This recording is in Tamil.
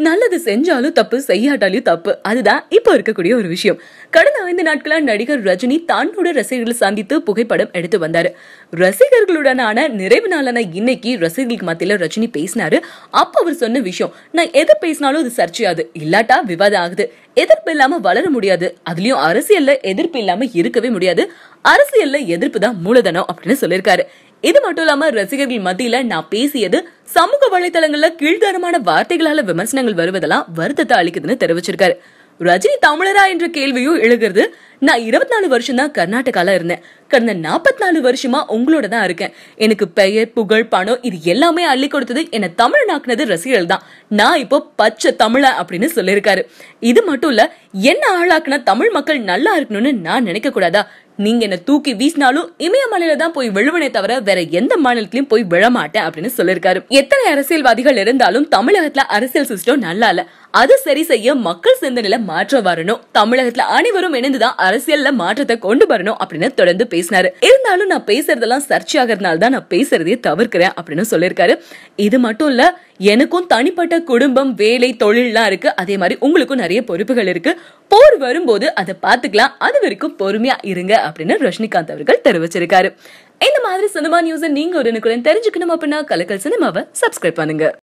நல்லது செஞ்சாலும் தப்பு செய்யாட்டாலும் தப்பு. அதுதான் இப்போ இருக்கக்கூடிய ஒரு விஷயம். கடந்த ஐந்து நாட்களா நடிகர் ரஜினி தன்னோட ரசிகர்களை சந்தித்து புகைப்படம் எடுத்து வந்தாரு. ரசிகர்களுடனான நிறைவு நாளான இன்னைக்கு ரசிகர்களுக்கு மத்தியில ரஜினி பேசினாரு. அப்ப அவர் சொன்ன விஷயம் நான் எதை பேசினாலும் அது சர்ச்சையாது. இல்லாட்டா விவாதம் ஆகுது. எதிர்ப்பு இல்லாம வளர முடியாது. அதுலயும் அரசியல்ல எதிர்ப்பு இல்லாம இருக்கவே முடியாது. அரசியல்ல எதிர்ப்பு தான் மூலதனம் அப்படின்னு சொல்லியிருக்காரு. இது மட்டும் இல்லாம ரசிகர்கள் மத்தியில நான் பேசியது சமூக வலைதளங்கள்ல கீழ்த்தரமான வார்த்தைகளால விமர்சனங்கள் வருவதெல்லாம் வருத்தத்தை அளிக்குதுன்னு தெரிவிச்சிருக்காரு. ரஜினி தமிழரா என்ற கேள்வியும் எழுகிறது. நான் இருபத்தி நாலு வருஷம் தான் கர்நாடகால இருந்தேன். கடந்த நாற்பத்தி நாலு வருஷமா உங்களோட தான் இருக்கேன். எனக்கு பெயர் புகழ் பணம் இது எல்லாமே அள்ளி கொடுத்தது என்ன தமிழனாக்குனது ரசிகர்கள் தான். நான் இப்போ பச்சை தமிழ அப்படின்னு சொல்லியிருக்காரு. இது மட்டும் இல்ல என்ன ஆளாக்குனா தமிழ் மக்கள் நல்லா இருக்கணும்னு நான் நினைக்க கூடாதா நீங்க என்ன தூக்கி வீசினாலும் இமயமலையில தான் போய் விழுவனே தவிர வேற எந்த மாநிலத்திலயும் போய் விழமாட்டேன் அப்படின்னு சொல்லியிருக்காரு எத்தனை அரசியல்வாதிகள் இருந்தாலும் தமிழகத்துல அரசியல் சிஸ்டம் நல்லா இல்ல. அது சரி செய்ய மக்கள் சிந்தனையில மாற்றம் வரணும். தமிழகத்துல அனைவரும் இணைந்துதான் அரசியல்ல மாற்றத்தை கொண்டு வரணும் அப்படின்னு தொடர்ந்து பேசினாரு. இருந்தாலும் நான் பேசுறதெல்லாம் சர்ச்சையாகிறதுனால தான் நான் பேசுறதையே தவிர்க்கிறேன் அப்படின்னு சொல்லியிருக்காரு இது மட்டும் இல்ல எனக்கும் தனிப்பட்ட குடும்பம் வேலை தொழில்லாம் இருக்கு. அதே மாதிரி உங்களுக்கும் நிறைய பொறுப்புகள் இருக்கு. போர் வரும்போது அதை பார்த்துக்கலாம். அது வரைக்கும் பொறுமையா இருங்க அப்படின்னு ரஜினிகாந்த் அவர்கள் தெரிவிச்சிருக்காரு. இந்த மாதிரி சினிமா நியூஸ் நீங்க உடனுக்குடன் தெரிஞ்சுக்கணும் அப்படின்னா கலக்கல் சினிமாவை சப்ஸ்கிரைப் பண்ணுங்க.